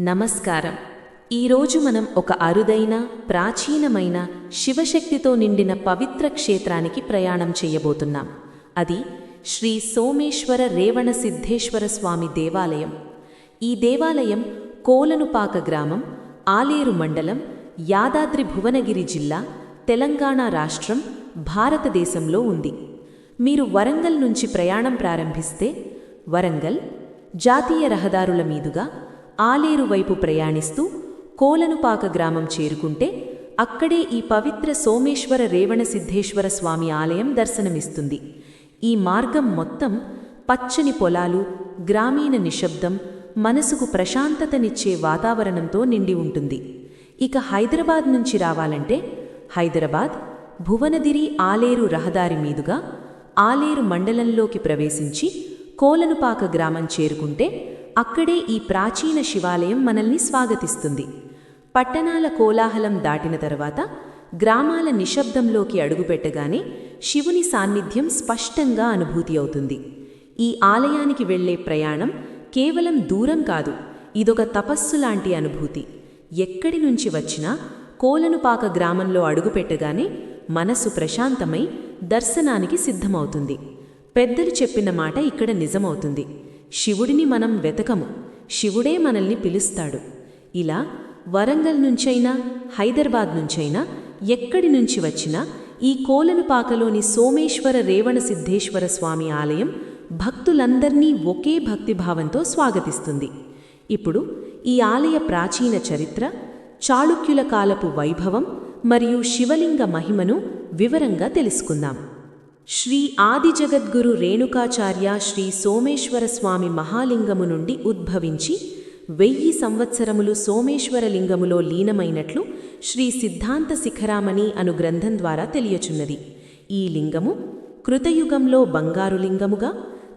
నమస్కారం. ఈరోజు మనం ఒక అరుదైన ప్రాచీనమైన శివశక్తితో నిండిన పవిత్ర క్షేత్రానికి ప్రయాణం చేయబోతున్నాం. అది శ్రీ సోమేశ్వర రేవణ సిద్ధేశ్వర స్వామి దేవాలయం. ఈ దేవాలయం కోలనుపాక గ్రామం ఆలేరు మండలం యాదాద్రి భువనగిరి జిల్లా తెలంగాణ రాష్ట్రం భారతదేశంలో ఉంది. మీరు వరంగల్ నుంచి ప్రయాణం ప్రారంభిస్తే వరంగల్ జాతీయ రహదారుల మీదుగా ఆలేరు వైపు ప్రయాణిస్తూ కోలనుపాక గ్రామం చేరుకుంటే అక్కడే ఈ పవిత్ర సోమేశ్వర రేవణ సిద్ధేశ్వర స్వామి ఆలయం దర్శనమిస్తుంది. ఈ మార్గం మొత్తం పచ్చని పొలాలు గ్రామీణ నిశ్శబ్దం మనసుకు ప్రశాంతతనిచ్చే వాతావరణంతో నిండి ఉంటుంది. ఇక హైదరాబాద్ నుంచి రావాలంటే హైదరాబాద్ భువనగిరి ఆలేరు రహదారి మీదుగా ఆలేరు మండలంలోకి ప్రవేశించి కోలనుపాక గ్రామం చేరుకుంటే అక్కడే ఈ ప్రాచీన శివాలయం మనల్ని స్వాగతిస్తుంది. పట్టణాల కోలాహలం దాటిన తర్వాత గ్రామాల నిశ్శబ్దంలోకి అడుగుపెట్టగానే శివుని సాన్నిధ్యం స్పష్టంగా అనుభూతి అవుతుంది. ఈ ఆలయానికి వెళ్ళే ప్రయాణం కేవలం దూరం కాదు ఇదొక తపస్సు లాంటి అనుభూతి. ఎక్కడి నుంచి వచ్చినా కోలనుపాక గ్రామంలో అడుగుపెట్టగానే మనసు ప్రశాంతమై దర్శనానికి సిద్ధమవుతుంది. పెద్దలు చెప్పిన మాట ఇక్కడ నిజమవుతుంది. శివుడిని మనం వెతకము. శివుడే మనల్ని పిలుస్తాడు. ఇలా వరంగల్ నుంచైనా హైదరాబాద్ నుంచైనా ఎక్కడి నుంచి వచ్చినా ఈ కోలనుపాకలోని సోమేశ్వర రేవణ సిద్ధేశ్వర స్వామి ఆలయం భక్తులందర్నీ ఒకే భక్తిభావంతో స్వాగతిస్తుంది. ఇప్పుడు ఈ ఆలయ ప్రాచీన చరిత్ర చాళుక్యుల కాలపు వైభవం మరియు శివలింగ మహిమను వివరంగా తెలుసుకుందాం. శ్రీ ఆదిజగద్గురు రేణుకాచార్య శ్రీ సోమేశ్వర స్వామి మహాలింగము నుండి ఉద్భవించి వెయ్యి సంవత్సరములు సోమేశ్వరలింగములో లీనమైనట్లు శ్రీ సిద్ధాంత శిఖరామణి అను గ్రంథం ద్వారా తెలియచున్నది. ఈ లింగము కృతయుగంలో బంగారు లింగముగా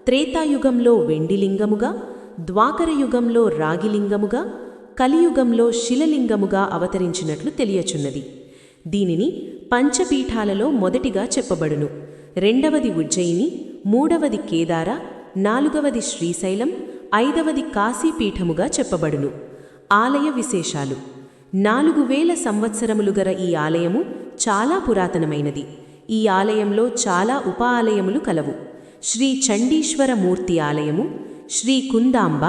త్రేతాయుగంలో వెండి లింగముగా ద్వాకరయుగంలో రాగిలింగముగా కలియుగంలో శిలలింగముగా అవతరించినట్లు తెలియచున్నది. దీనిని పంచపీఠాలలో మొదటిగా చెప్పబడును. రెండవది ఉజ్జయిని మూడవది కేదార నాలుగవది శ్రీశైలం ఐదవది కాశీపీఠముగా చెప్పబడును. ఆలయ విశేషాలు. నాలుగు వేల సంవత్సరములు గల ఈ ఆలయము చాలా పురాతనమైనది. ఈ ఆలయంలో చాలా ఉప ఆలయములు కలవు. శ్రీ చండీశ్వర మూర్తి ఆలయము శ్రీ కుందాంబ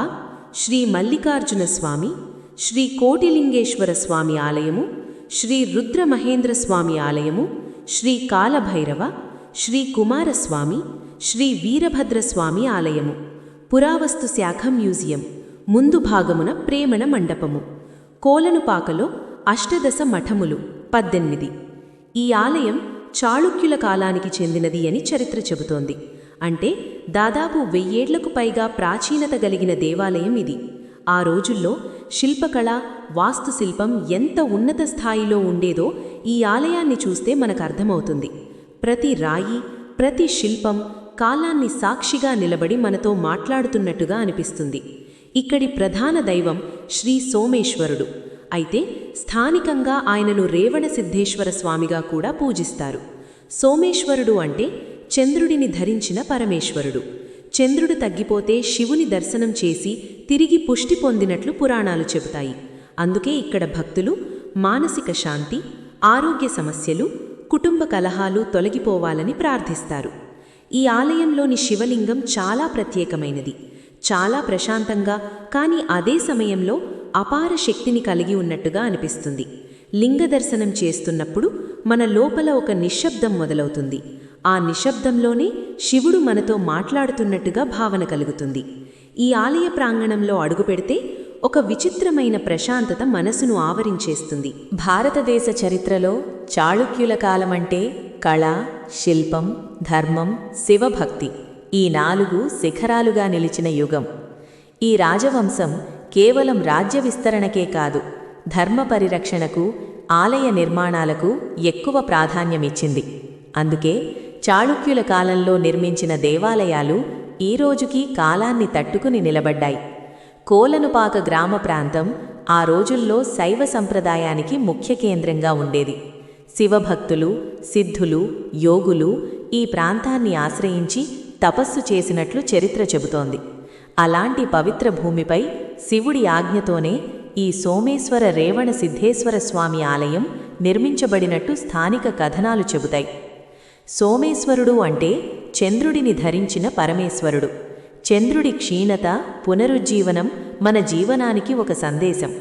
శ్రీ మల్లికార్జున స్వామి శ్రీ కోటిలింగేశ్వర స్వామి ఆలయము శ్రీ రుద్రమహేంద్ర స్వామి ఆలయము శ్రీ కాలభైరవ శ్రీ కుమారస్వామి శ్రీ వీరభద్రస్వామి ఆలయము పురావస్తు శాఖ మ్యూజియం ముందు భాగమున ప్రేమణ మండపము కోలనుపాకలో అష్టదశ మఠములు పద్దెనిమిది. ఈ ఆలయం చాళుక్యుల కాలానికి చెందినది అని చరిత్ర చెబుతోంది. అంటే దాదాపు వెయ్యేళ్ళకు పైగా ప్రాచీనత కలిగిన దేవాలయం ఇది. ఆ రోజుల్లో శిల్పకళ వాస్తుశిల్పం ఎంత ఉన్నత స్థాయిలో ఉండేదో ఈ ఆలయాన్ని చూస్తే మనకు అర్థమవుతుంది. ప్రతి రాయి ప్రతి శిల్పం కాలాన్ని సాక్షిగా నిలబడి మనతో మాట్లాడుతున్నట్టుగా అనిపిస్తుంది. ఇక్కడి ప్రధాన దైవం శ్రీ సోమేశ్వరుడు. అయితే స్థానికంగా ఆయనను రేవణ సిద్ధేశ్వర స్వామిగా కూడా పూజిస్తారు. సోమేశ్వరుడు అంటే చంద్రుడిని ధరించిన పరమేశ్వరుడు. చంద్రుడు తగ్గిపోతే శివుని దర్శనం చేసి తిరిగి పుష్టి పొందినట్లు పురాణాలు చెబుతాయి. అందుకే ఇక్కడ భక్తులు మానసిక శాంతి ఆరోగ్య సమస్యలు కుటుంబ కలహాలు తొలగిపోవాలని ప్రార్థిస్తారు. ఈ ఆలయంలోని శివలింగం చాలా ప్రత్యేకమైనది. చాలా ప్రశాంతంగా కానీ అదే సమయంలో అపార శక్తిని కలిగి ఉన్నట్టుగా అనిపిస్తుంది. లింగ దర్శనం చేస్తున్నప్పుడు మన లోపల ఒక నిశ్శబ్దం మొదలవుతుంది. ఆ నిశ్శబ్దంలోనే శివుడు మనతో మాట్లాడుతున్నట్టుగా భావన కలుగుతుంది. ఈ ఆలయ ప్రాంగణంలో అడుగుపెడితే ఒక విచిత్రమైన ప్రశాంతత మనసును ఆవరించేస్తుంది. భారతదేశ చరిత్రలో చాళుక్యుల కాలమంటే కళ శిల్పం ధర్మం శివభక్తి ఈ నాలుగు శిఖరాలుగా నిలిచిన యుగం. ఈ రాజవంశం కేవలం రాజ్య విస్తరణకే కాదు ధర్మ పరిరక్షణకు ఆలయ నిర్మాణాలకు ఎక్కువ ప్రాధాన్యమిచ్చింది. అందుకే చాళుక్యుల కాలంలో నిర్మించిన దేవాలయాలు ఈ రోజుకి కాలాన్ని తట్టుకుని నిలబడ్డాయి. కోలనుపాక గ్రామ ప్రాంతం ఆ రోజుల్లో శైవ సంప్రదాయానికి ముఖ్య కేంద్రంగా ఉండేది. శివభక్తులు సిద్ధులు యోగులు ఈ ప్రాంతాన్ని ఆశ్రయించి తపస్సు చేసినట్లు చరిత్ర చెబుతోంది. అలాంటి పవిత్ర భూమిపై శివుడి ఆజ్ఞతోనే ఈ సోమేశ్వర రేవణ సిద్ధేశ్వర స్వామి ఆలయం నిర్మించబడినట్టు స్థానిక కథనాలు చెబుతాయి. సోమేశ్వరుడు అంటే చంద్రుడిని ధరించిన పరమేశ్వరుడు. చంద్రుడి క్షీణత పునరుజ్జీవనం మన జీవనానికి ఒక సందేశం.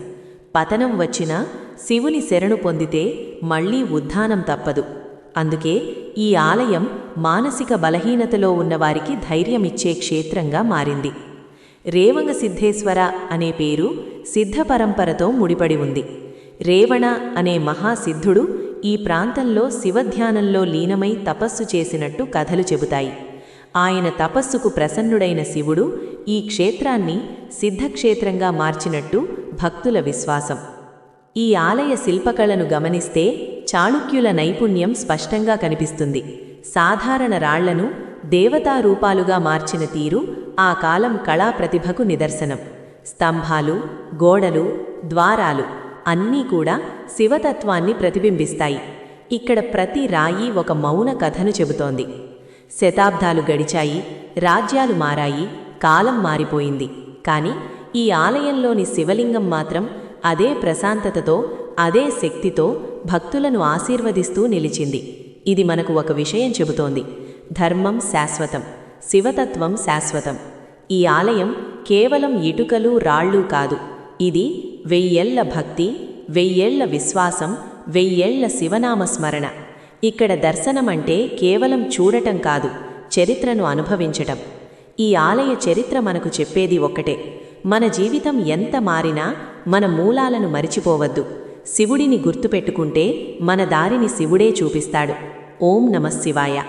పతనం వచ్చినా శివుని శరణు పొందితే మళ్ళీ ఉద్ధానం తప్పదు. అందుకే ఈ ఆలయం మానసిక బలహీనతలో ఉన్నవారికి ధైర్యమిచ్చే క్షేత్రంగా మారింది. రేవంగ సిద్ధేశ్వర అనే పేరు సిద్ధ పరంపరతో ముడిపడి ఉంది. రేవణ అనే మహాసిద్ధుడు ఈ ప్రాంతంలో శివధ్యానంలో లీనమై తపస్సు చేసినట్టు కథలు చెబుతాయి. ఆయన తపస్సుకు ప్రసన్నుడైన శివుడు ఈ క్షేత్రాన్ని సిద్ధక్షేత్రంగా మార్చినట్టు భక్తుల విశ్వాసం. ఈ ఆలయ శిల్పకళను గమనిస్తే చాళుక్యుల నైపుణ్యం స్పష్టంగా కనిపిస్తుంది. సాధారణ రాళ్ళను దేవతారూపాలుగా మార్చిన తీరు ఆ కాలం కళా ప్రతిభకు నిదర్శనం. స్తంభాలు గోడలు ద్వారాలు అన్నీ కూడా శివతత్వాన్ని ప్రతిబింబిస్తాయి. ఇక్కడ ప్రతి రాయి ఒక మౌన కథను చెబుతోంది. శతాబ్దాలు గడిచాయి రాజ్యాలు మారాయి కాలం మారిపోయింది. కాని ఈ ఆలయంలోని శివలింగం మాత్రం అదే ప్రశాంతతతో అదే శక్తితో భక్తులను ఆశీర్వదిస్తూ నిలిచింది. ఇది మనకు ఒక విషయం చెబుతోంది. ధర్మం శాశ్వతం శివతత్వం శాశ్వతం. ఈ ఆలయం కేవలం ఇటుకలు రాళ్ళు కాదు. ఇది వెయ్యేళ్ళ భక్తి వెయ్యేళ్ళ విశ్వాసం వెయ్యేళ్ళ శివనామస్మరణ. ఇక్కడ దర్శనమంటే కేవలం చూడటం కాదు చరిత్రను అనుభవించటం. ఈ ఆలయ చరిత్ర మనకు చెప్పేది ఒక్కటే. మన జీవితం ఎంత మారినా మన మూలాలను మరిచిపోవద్దు. శివుడిని గుర్తుపెట్టుకుంటే మన దారిని శివుడే చూపిస్తాడు. ఓం నమశివాయ